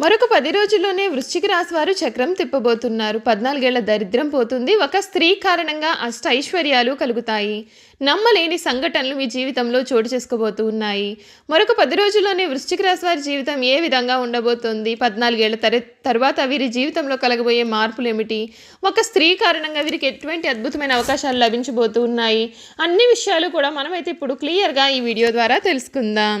మరొక పది రోజుల్లోనే వృశ్చిక రాశి వారు చక్రం తిప్పబోతున్నారు. పద్నాలుగేళ్ళ దరిద్రం పోతుంది. ఒక స్త్రీ కారణంగా అష్ట ఐశ్వర్యాలు కలుగుతాయి. నమ్మలేని సంఘటనలు మీ జీవితంలో చోటు చేసుకోబోతూ ఉన్నాయి. మరొక పది రోజుల్లోనే వృశ్చిక రాశి వారి జీవితం ఏ విధంగా ఉండబోతోంది? పద్నాలుగేళ్ళ తర తర్వాత వీరి జీవితంలో కలగబోయే మార్పులు ఏమిటి ఒక స్త్రీ కారణంగా వీరికి ఎటువంటి అద్భుతమైన అవకాశాలు లభించబోతూ ఉన్నాయి? అన్ని విషయాలు కూడా మనమైతే ఇప్పుడు క్లియర్గా ఈ వీడియో ద్వారా తెలుసుకుందాం.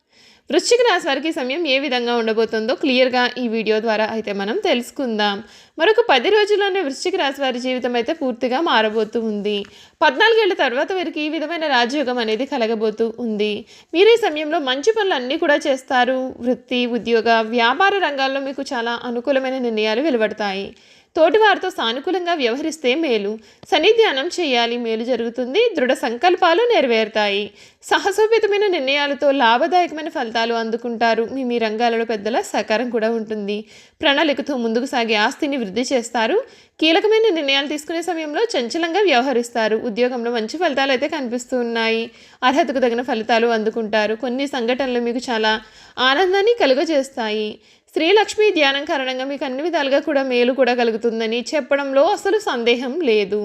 వృశ్చిక రాశి వారికి సమయం ఏ విధంగా ఉండబోతుందో క్లియర్గా ఈ వీడియో ద్వారా అయితే మనం తెలుసుకుందాం. మరొక పది రోజుల్లోనే వృశ్చిక రాశి వారి జీవితం అయితే పూర్తిగా మారబోతూ ఉంది. పద్నాలుగేళ్ళ తర్వాత వీరికి ఈ విధమైన రాజయోగం అనేది కలగబోతూ ఉంది. మీరు ఈ సమయంలో మంచి పనులు అన్నీ కూడా చేస్తారు. వృత్తి ఉద్యోగ వ్యాపార రంగాల్లో మీకు చాలా అనుకూలమైన నిర్ణయాలు వెలువడతాయి. తోటివారితో సానుకూలంగా వ్యవహరిస్తే మేలు. సన్నిధ్యానం చేయాలి మేలు జరుగుతుంది దృఢ సంకల్పాలు నెరవేరుతాయి. సాహసోపేతమైన నిర్ణయాలతో లాభదాయకమైన ఫలితాలు అందుకుంటారు. మీ మీ రంగాలలో పెద్దల సహకారం కూడా ఉంటుంది. ప్రణాళికతో ముందుకు సాగే ఆస్తిని వృద్ధి చేస్తారు. కీలకమైన నిర్ణయాలు తీసుకునే సమయంలో చంచలంగా వ్యవహరిస్తారు. ఉద్యోగంలో మంచి ఫలితాలు అయితే కనిపిస్తూ ఉన్నాయి. అర్హతకు తగిన ఫలితాలు అందుకుంటారు. కొన్ని సంఘటనలు మీకు చాలా ఆనందాన్ని కలుగజేస్తాయి. శ్రీలక్ష్మి ధ్యానం కారణంగా మీకు అన్ని విధాలుగా కూడా మేలు కూడా కలుగుతుందని చెప్పడంలో అసలు సందేహం లేదు.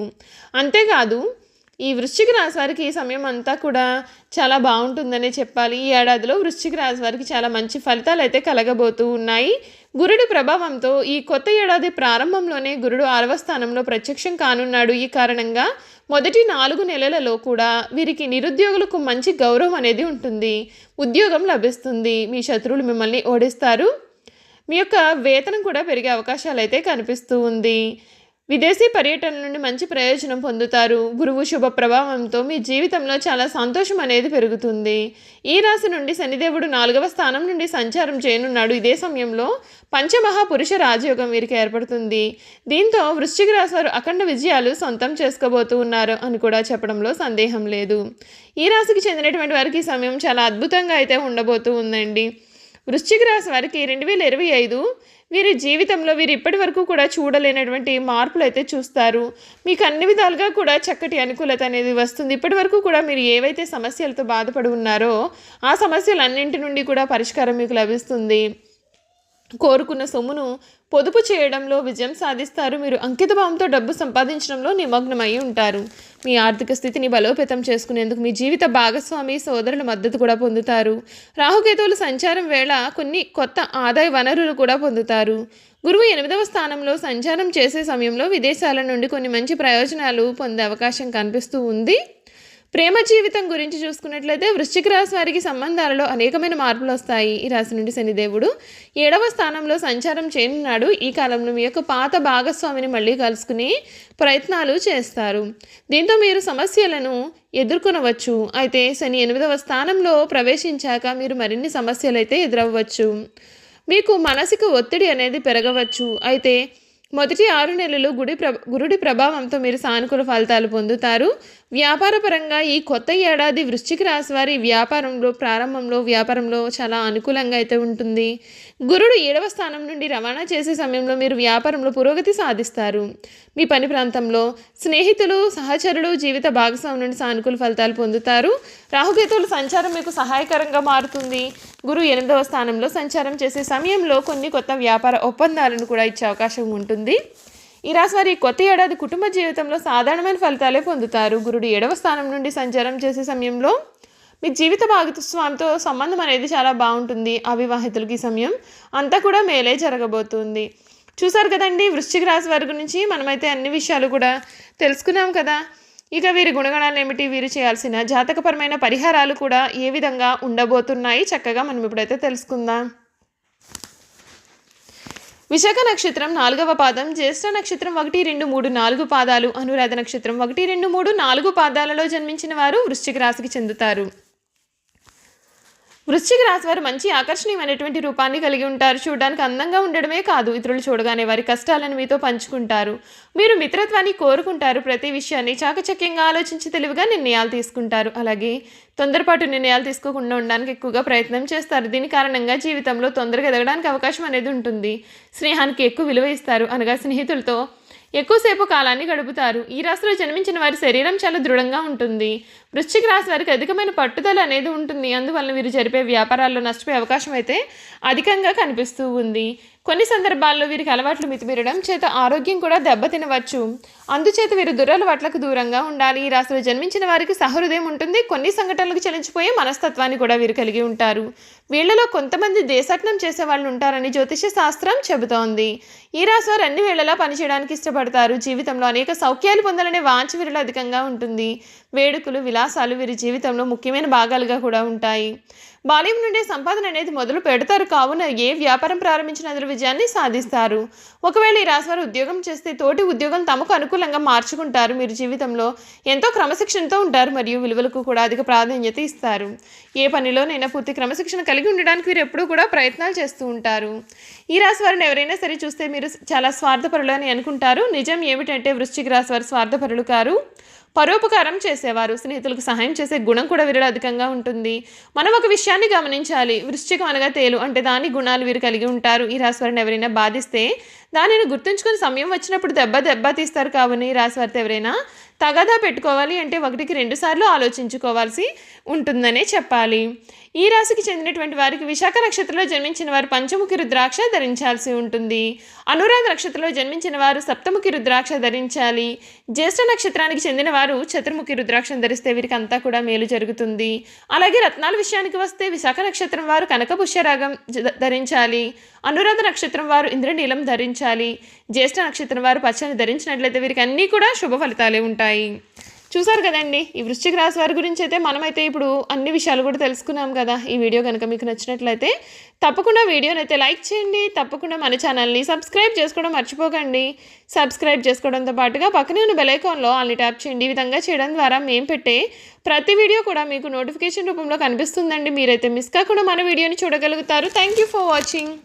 అంతేకాదు ఈ వృశ్చిక రాశి వారికి ఈ సమయం అంతా కూడా చాలా బాగుంటుందనే చెప్పాలి. ఈ ఏడాదిలో వృశ్చిక రాశి వారికి చాలా మంచి ఫలితాలు అయితే కలగబోతూ ఉన్నాయి. గురుడి ప్రభావంతో ఈ కొత్త ఏడాది ప్రారంభంలోనే గురుడు ఆరవ స్థానంలో ప్రత్యక్షం కానున్నాడు. ఈ కారణంగా మొదటి నాలుగు నెలలలో కూడా వీరికి నిరుద్యోగులకు మంచి గౌరవం అనేది ఉంటుంది. ఉద్యోగం లభిస్తుంది. మీ శత్రువులు మిమ్మల్ని ఓడిస్తారు. మీ యొక్క వేతనం కూడా పెరిగే అవకాశాలు అయితే కనిపిస్తూ ఉంది. విదేశీ పర్యటన నుండి మంచి ప్రయోజనం పొందుతారు. గురువు శుభ ప్రభావంతో మీ జీవితంలో చాలా సంతోషం అనేది పెరుగుతుంది. ఈ రాశి నుండి శనిదేవుడు నాలుగవ స్థానం నుండి సంచారం చేయనున్నాడు. ఇదే సమయంలో పంచమహాపురుష రాజయోగం వీరికి ఏర్పడుతుంది. దీంతో వృశ్చిక రాశి వారు అఖండ విజయాలు సొంతం చేసుకోబోతూ ఉన్నారు అని కూడా చెప్పడంలో సందేహం లేదు. ఈ రాశికి చెందినటువంటి వారికి ఈ సమయం చాలా అద్భుతంగా అయితే ఉండబోతూ ఉందండి. వృశ్చిక రాశి వారికి రెండు వేల ఇరవై ఐదు వీరి జీవితంలో వీరు ఇప్పటి వరకు కూడా చూడలేనటువంటి మార్పులు అయితే చూస్తారు. మీకు అన్ని విధాలుగా కూడా చక్కటి అనుకూలత అనేది వస్తుంది. ఇప్పటి వరకు కూడా మీరు ఏవైతే సమస్యలతో బాధపడి ఉన్నారో ఆ సమస్యలన్నింటి నుండి కూడా పరిష్కారం మీకు లభిస్తుంది. కోరుకున్న సొమ్మును పొదుపు చేయడంలో విజయం సాధిస్తారు. మీరు అంకితభావంతో డబ్బు సంపాదించడంలో నిమగ్నమై ఉంటారు. మీ ఆర్థిక స్థితిని బలోపేతం చేసుకునేందుకు మీ జీవిత భాగస్వామి సోదరుల మద్దతు కూడా పొందుతారు. రాహుకేతువుల సంచారం వేళ కొన్ని కొత్త ఆదాయ వనరులు కూడా పొందుతారు. గురువు ఎనిమిదవ స్థానంలో సంచారం చేసే సమయంలో విదేశాల నుండి కొన్ని మంచి ప్రయోజనాలు పొందే అవకాశం కనిపిస్తూ ఉంది. ప్రేమ జీవితం గురించి చూసుకున్నట్లయితే వృశ్చిక రాశి వారికి సంబంధాలలో అనేకమైన మార్పులు వస్తాయి. ఈ రాశి నుండి శనిదేవుడు ఏడవ స్థానంలో సంచారం చేయనున్నాడు. ఈ కాలంలో మీ యొక్క పాత భాగస్వామిని మళ్ళీ కలుసుకుని ప్రయత్నాలు చేస్తారు. దీంతో మీరు సమస్యలను ఎదుర్కొనవచ్చు. అయితే శని ఎనిమిదవ స్థానంలో ప్రవేశించాక మీరు మరిన్ని సమస్యలు అయితే ఎదురవ్వచ్చు. మీకు మానసిక ఒత్తిడి అనేది పెరగవచ్చు. అయితే మొదటి ఆరు నెలలు గుడి ప్ర గురుడి ప్రభావంతో మీరు సానుకూల ఫలితాలు పొందుతారు. వ్యాపారపరంగా ఈ కొత్త ఏడాది వృశ్చిక రాశి వారి వ్యాపారంలో ప్రారంభంలో వ్యాపారంలో చాలా అనుకూలంగా అయితే ఉంటుంది. గురుడు ఏడవ స్థానం నుండి రవాణా చేసే సమయంలో మీరు వ్యాపారంలో పురోగతి సాధిస్తారు. మీ పని ప్రాంతంలో స్నేహితులు సహచరులు జీవిత భాగస్వామి నుండి సానుకూల ఫలితాలు పొందుతారు. రాహుకేతువుల సంచారం మీకు సహాయకరంగా మారుతుంది. గురు ఎనిమిదవ స్థానంలో సంచారం చేసే సమయంలో కొన్ని కొత్త వ్యాపార ఒప్పందాలను కూడా ఇచ్చే అవకాశం ఉంటుంది. ఈ రాశి వారి కొత్త ఏడాది కుటుంబ జీవితంలో సాధారణమైన ఫలితాలే పొందుతారు. గురుడు ఏడవ స్థానం నుండి సంచారం చేసే సమయంలో మీ జీవిత భాగస్వామితో సంబంధం అనేది చాలా బాగుంటుంది. అవివాహితులకి సమయం అంతా కూడా మేలే జరగబోతుంది. చూసారు కదండి వృశ్చిక రాశి వారి గురించి మనమైతే అన్ని విషయాలు కూడా తెలుసుకున్నాం కదా. ఇక వీరి గుణగణాలు ఏమిటి వీరు చేయాల్సిన జాతకపరమైన పరిహారాలు కూడా ఏ విధంగా ఉండబోతున్నాయి? చక్కగా మనం ఇప్పుడైతే తెలుసుకుందాం. విశాఖ నక్షత్రం నాలుగవ పాదం జ్యేష్ఠ నక్షత్రం ఒకటి రెండు మూడు నాలుగు పాదాలు అనురాధ నక్షత్రం ఒకటి రెండు మూడు నాలుగు పాదాలలో జన్మించిన వారు వృశ్చిక రాశికి చెందుతారు. వృశ్చిక రాశి వారు మంచి ఆకర్షణీయమైనటువంటి రూపాన్ని కలిగి ఉంటారు. చూడడానికి అందంగా ఉండడమే కాదు ఇతరులు చూడగానే వారి కష్టాలను మీతో పంచుకుంటారు. మీరు మిత్రత్వాన్ని కోరుకుంటారు. ప్రతి విషయాన్ని చాకచక్యంగా ఆలోచించి తెలివిగా నిర్ణయాలు తీసుకుంటారు. అలాగే తొందరపాటు నిర్ణయాలు తీసుకోకుండా ఉండడానికి ఎక్కువగా ప్రయత్నం చేస్తారు. దీని కారణంగా జీవితంలో తొందరగా ఎదగడానికి అవకాశం అనేది ఉంటుంది. స్నేహానికి ఎక్కువ విలువ ఇస్తారు. అనగా స్నేహితులతో ఎక్కువసేపు కాలాన్ని గడుపుతారు. ఈ రాశిలో జన్మించిన వారి శరీరం చాలా దృఢంగా ఉంటుంది. వృశ్చిక రాశి వారికి అధికమైన పట్టుదల అనేది ఉంటుంది. అందువలన వీరు జరిపే వ్యాపారాల్లో నష్టపోయే అవకాశం అయితే అధికంగా కనిపిస్తూ ఉంది. కొన్ని సందర్భాల్లో వీరికి అలవాట్లు మితిమీరడం చేత ఆరోగ్యం కూడా దెబ్బతినవచ్చు. అందుచేత వీరు దురలవాట్లకు దూరంగా ఉండాలి. ఈ రాశిలో జన్మించిన వారికి సహృదయం ఉంటుంది. కొన్ని సంఘటనలకు చలించిపోయే మనస్తత్వాన్ని కూడా వీరు కలిగి ఉంటారు. వీళ్ళలో కొంతమంది దేశాటనం చేసే వాళ్ళు ఉంటారని జ్యోతిష శాస్త్రం చెబుతోంది. ఈ రాశి వారు అన్ని వేళలా పనిచేయడానికి ఇష్టపడతారు. జీవితంలో అనేక సౌఖ్యాలు పొందాలనే వాంఛ వీరిలో అధికంగా ఉంటుంది. వేడుకలు విలాసాలు వీరి జీవితంలో ముఖ్యమైన భాగాలుగా కూడా ఉంటాయి. బాల్యం నుండే సంపాదన అనేది మొదలు పెడతారు కావున ఏ వ్యాపారం ప్రారంభించిన అందులో విజయాన్ని సాధిస్తారు. ఒకవేళ ఈ రాశివారు ఉద్యోగం చేస్తే తోటి ఉద్యోగం తమకు అనుకూలంగా మార్చుకుంటారు. మీరు జీవితంలో ఎంతో క్రమశిక్షణతో ఉంటారు మరియు విలువలకు కూడా అధిక ప్రాధాన్యత ఇస్తారు. ఏ పనిలోనైనా పూర్తి క్రమశిక్షణ కలిగి ఉండడానికి వీరు ఎప్పుడూ కూడా ప్రయత్నాలు చేస్తూ ఉంటారు. ఈ రాశి వారిని ఎవరైనా సరే చూస్తే మీరు చాలా స్వార్థపరులు అని అనుకుంటారు. నిజం ఏమిటంటే వృశ్చిక రాశి వారు స్వార్థపరులు కారు. పరోపకారం చేసేవారు. స్నేహితులకు సహాయం చేసే గుణం కూడా వీరిలో అధికంగా ఉంటుంది. మనం ఒక విషయాన్ని గమనించాలి. వృశ్చికం అనగా తేలు అంటే దాని గుణాలు వీరు కలిగి ఉంటారు. ఈ రాశివారిని ఎవరైనా బాధిస్తే దానిని గుర్తుంచుకుని సమయం వచ్చినప్పుడు దెబ్బ దెబ్బ తీస్తారు. కావున ఈ రాశివారితో ఎవరైనా తగాదా పెట్టుకోవాలి అంటే ఒకటికి రెండు సార్లు ఆలోచించుకోవాల్సి ఉంటుందనే చెప్పాలి. ఈ రాశికి చెందినటువంటి వారికి విశాఖ నక్షత్రంలో జన్మించిన వారు పంచముఖి రుద్రాక్ష ధరించాల్సి ఉంటుంది. అనురాధ నక్షత్రంలో జన్మించిన వారు సప్తముఖి రుద్రాక్ష ధరించాలి. జ్యేష్ఠ నక్షత్రానికి చెందిన వారు చతుర్ముఖి రుద్రాక్షను ధరిస్తే వీరికి అంతా కూడా మేలు జరుగుతుంది. అలాగే రత్నాల విషయానికి వస్తే విశాఖ నక్షత్రం వారు కనకపుష్యరాగం ధరించాలి. అనురాధ నక్షత్రం వారు ఇంద్రనీలం ధరించాలి. జ్యేష్ఠ నక్షత్రం వారు పచ్చని ధరించినట్లయితే వీరికి అన్నీ కూడా శుభ ఫలితాలే ఉంటాయి. చూసారు కదండి ఈ వృశ్చిక రాశి వారి గురించి అయితే మనమైతే ఇప్పుడు అన్ని విషయాలు కూడా తెలుసుకున్నాం కదా. ఈ వీడియో కనుక మీకు నచ్చినట్లయితే తప్పకుండా వీడియోని అయితే లైక్ చేయండి. తప్పకుండా మన ఛానల్ని సబ్స్క్రైబ్ చేసుకోవడం మర్చిపోకండి. సబ్స్క్రైబ్ చేసుకోవడంతో పాటుగా పక్కనే ఉన్న బెలైకాన్లో అన్ని ట్యాప్ చేయండి. ఈ విధంగా చేయడం ద్వారా మేము పెట్టే ప్రతి వీడియో కూడా మీకు నోటిఫికేషన్ రూపంలో కనిపిస్తుందండి. మీరైతే మిస్ కాకుండా మన వీడియోని చూడగలుగుతారు. Thank you for watching.